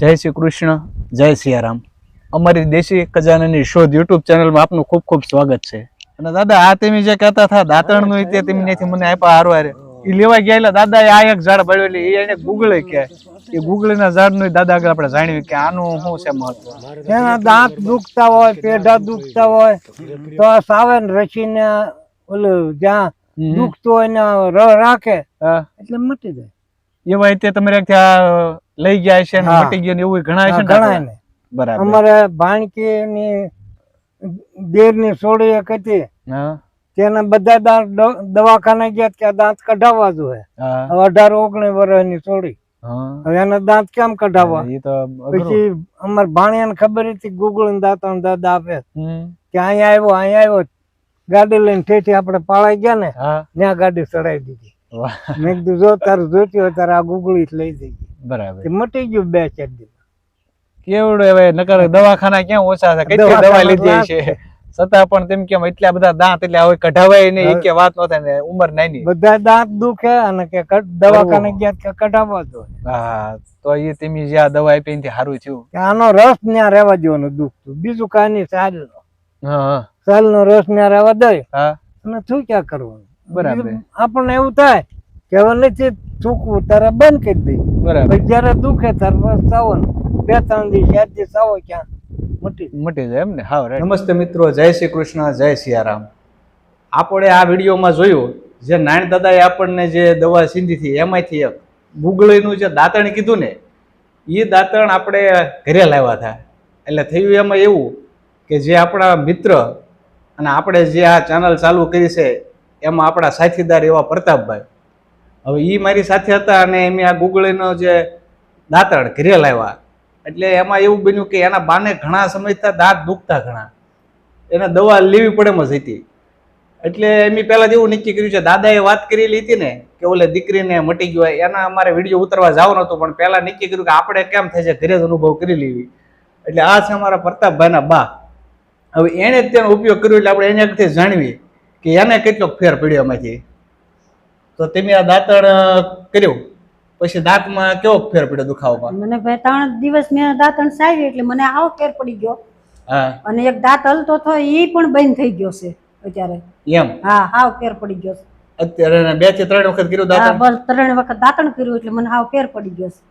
જય શ્રી કૃષ્ણ જય સિયારામ. અમારી દેશી ખજાનાની શોધ યુટ્યુબ ચેનલમાં આપનું ખૂબ ખૂબ સ્વાગત છે. અને દાદા આ તમે જે કહેતા હતા દાંતણનું તે તમે ત્યાંથી મને આપ્યા હારો હારે. એ લેવા ગયા એટલે દાદા આ એક ઝાડ એ એને ગુગળે કે એ ગુગળીના ઝાડનું દાદા આગળ આપણે જાણ્યું કે આનું શું છે મહત્વ. એના દાંત દુખતા હોય પેઢા દુખતા હોય તો સાવન રચીને ઓલું જ્યાં. દુખતું હોય ને ર રાખે. એટલે મટી જાય. એવા તે તમારે ત્યાં લઈ ગયા છે ને મટી ગયો ને એવું ઘણા છે ઘણા ને. બરાબર. અમારે ભાણકી ની દેરની સોડી એક હતી. તેના બધા દાંત દવાખાને ગયા કે દાંત કઢાવવા જોઈએ. અઢાર ઓગણીસ વર્ષની સોડી હવે એના દાંત કેમ કઢાવવા. પછી અમાર ભાણિયાને ખબર હતી ગુગળ દાંત દાદા આપે. કે અહીંયા આવ્યો અહીંયા આવ્યો. ગાડી લઈને ઠેઠી આપણે પાળાઈ ગયા ને ત્યાં ગાડી ચડાવી દીધી. મેં કીધું જો તારું જોતી હોય તારે આ ગુગળી લઈ જઈએ. બરાબર. મટી ગયું બે ચાર દિવસ. કેવડું હવે નકર દવાખાના ક્યાં ઓછા છે? કેટલી દવા લીધી છે છતાં પણ તેમ કેમ એટલા બધા દાંત એટલે હવે કઢાવાય નહીં કે વાત ન થાય ને ઉંમર નાની. બધા દાંત દુખે અને કે દવાખાને ગયા કે કઢાવવા દો હા તો એ તેમી જે આ દવા આપી એનાથી સારું થયું. કે આનો રસ ત્યાં રહેવા દેવાનું દુખતું બીજું કાંઈ નહીં સાલ હા હા. સાલ નો રસ ત્યાં રહેવા દે. હા. અને શું ક્યાં કરવાનું? બરાબર. આપણને એવું થાય કે હવે નથી થૂકવું તારે બંધ કરી દઈ બરાબર. જયારે દુખે ત્યારે બસ બે ત્રણ દિવસ ચાર દિવસ આવો ક્યાં? મટી જાય. મટી જાય એમ ને? હા નમસ્તે મિત્રો જય શ્રી કૃષ્ણ જય સિયારામ. આપણે આ વિડીયોમાં જોયું જે નાયણ દાદાએ આપણને જે દવા સીંધી હતી એમાંથી એક ગુગળીનું જે દાંતણ કીધું ને એ દાંતણ આપણે ઘરે લાવ્યા હતા. એટલે થયું એમાં એવું કે જે આપણા મિત્ર અને આપણે જે આ ચેનલ ચાલુ કરી છે એમાં આપણા સાથીદાર એવા પ્રતાપભાઈ. હવે એ મારી સાથે હતા અને એમ આ ગુગળીનો જે દાંતણ ઘરે લાવ્યા એટલે એમાં એવું બન્યું કે એના બાને ઘણા સમજતા દાંત દુખતા ઘણા. એને દવા લેવી પડે એમ જ હતી. એટલે એમ પહેલાં એવું નક્કી કર્યું છે, દાદાએ વાત કરેલી હતી ને, કે ઓલે દીકરીને મટી ગયો એના અમારે વીડિયો ઉતરવા જવાનું હતું પણ પહેલાં નક્કી કર્યું કે આપણે કેમ થાય છે ઘરે જ અનુભવ કરી લેવી. એટલે આ છે અમારા પ્રતાપભાઈના બા. હવે એણે જ તેનો ઉપયોગ કર્યો, એટલે આપણે એને આગળથી જાણવી. કે એને કેટલો ફેર પડ્યો એમાંથી? તો તમે આ દાંતણ કર્યું. પછી દાંતમાં કેવો ફેર પડ્યો દુખાવામાં? મને ભાઈ ત્રણ દિવસ મેં દાંતણ સાવી એટલે મને આવો ફેર પડી ગયો. હા. અને એક દાંત હલતો હતો એ પણ બંધ થઈ ગયો છે અત્યારે. એમ? હા હાવ ફેર પડી ગયો છે. અત્યારે બેથી ત્રણ વખત કર્યું હા દાંતણ બસ ત્રણ વખત દાંતણ કર્યું એટલે મને હાવ ફેર પડી ગયો છે.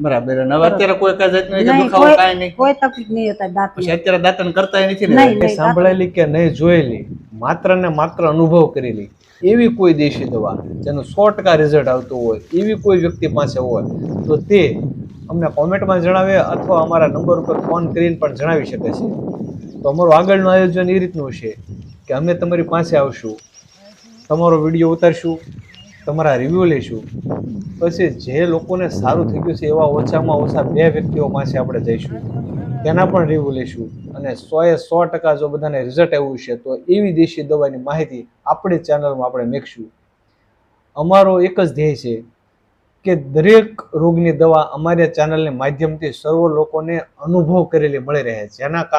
બરાબર અને હવે અત્યારે કોઈ કઈ જાતનું દુખાવો કોઈ- નહીં? કોઈ તકલીફ નહીં હતા દાંત પછી અત્યારે દાંતણ કરતા નથી ને? સાંભળેલી કે નહીં જોયેલી? માત્ર ને માત્ર અનુભવ કરેલી એવી કોઈ દેશી દવા જેનું સો ટકા રિઝલ્ટ આવતું હોય, એવી કોઈ વ્યક્તિ પાસે હોય, તો તે અમને કોમેન્ટમાં જણાવે અથવા અમારા નંબર ઉપર ફોન કરીને પણ જણાવી શકે છે. તો અમારું આગળનું આયોજન એ રીતનું છે કે અમે તમારી પાસે આવશું, તમારો વીડિયો ઉતારશું, તમારા રિવ્યૂ લઈશું પછી જે લોકોને સારું થઈ ગયું છે એવા ઓછામાં ઓછા બે વ્યક્તિઓ પાસે આપણે જઈશું. તેના પણ રિવ્યુ લઈશું. અને સોએ સો ટકા જો બધાને રિઝલ્ટ આવ્યું છે, તો એવી દેશી દવાની માહિતી આપણી ચેનલમાં આપણે મેકશું. અમારો એક જ ધ્યેય છે કે દરેક રોગની દવા અમારી ચેનલની માધ્યમથી સર્વ લોકોને અનુભવ કરેલી મળી રહે, જેના કારણે